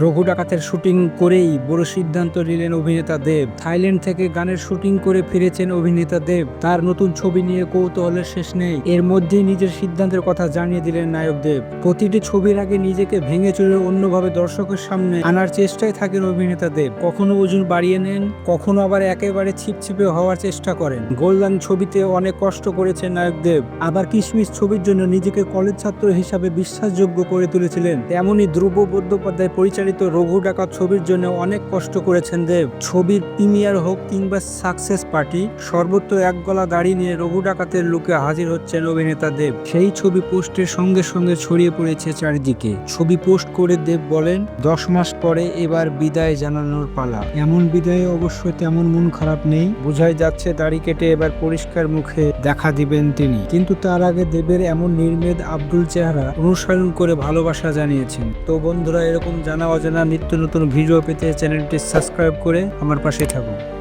রঘু ডাকাতের শুটিং করেই বড় সিদ্ধান্ত নিলেন অভিনেতা দেব। থাইল্যান্ড থেকে গানের শুটিং করে ফিরেছেন অভিনেতা দেব। তার নতুন ছবি নিয়ে কৌতূহলের শেষ নেই। এর মধ্যেই নিজের সিদ্ধান্তের কথা জানিয়ে দিলেন নায়ক দেব। প্রতিটি ছবির আগে নিজেকে ভেঙে চুরে অন্যভাবে দর্শকের সামনে আনার চেষ্টায় থাকেন অভিনেতা দেব। কখনো ওজন বাড়িয়ে নেন, কখনো আবার একেবারে ছিপছিপে হওয়ার চেষ্টা করেন। গোল্ডান ছবিতে অনেক কষ্ট করেছেন নায়ক দেব। আবার কিশমিশ ছবির জন্য নিজেকে কলেজ ছাত্র হিসাবে বিশ্বাসযোগ্য করে তুলেছিলেন। তেমনই ধ্রুব বন্দ্যোপাধ্যায় পরিচালিত রঘু ডাকাত ছবির জন্য অনেক কষ্ট করেছেন দেব। ছবির প্রিমিয়ার হোক কিংবা সাকসেস পার্টি, সর্বত্র এক গলা দাড়ি নিয়ে রঘু ডাকাতের লুকে হাজির হচ্ছেন অভিনেতা দেব। সেই ছবি পোস্টের সঙ্গে সঙ্গে ছড়িয়ে পড়েছে চারিদিকে। ছবি পোস্ট করে দেব বলেন, দশ মাস পরে এবার বিদায় জানানোর পালা। এমন বিদায়ে অবশ্যই তেমন মন খারাপ নেই। বোঝাই যাচ্ছে দাড়ি কেটে এবার পরিষ্কার মুখে দেখা দিবেন তিনি। কিন্তু তার আগে দেবের এমন নির্মেদ আব্দুল চেহারা অনুসরণ করে ভালোবাসা জানিয়েছেন। তো বন্ধুরা, এরকম জানা অজানা নিত্য নতুন ভিডিও পেতে চ্যানেলটি সাবস্ক্রাইব করে আমার পাশে থাকুন।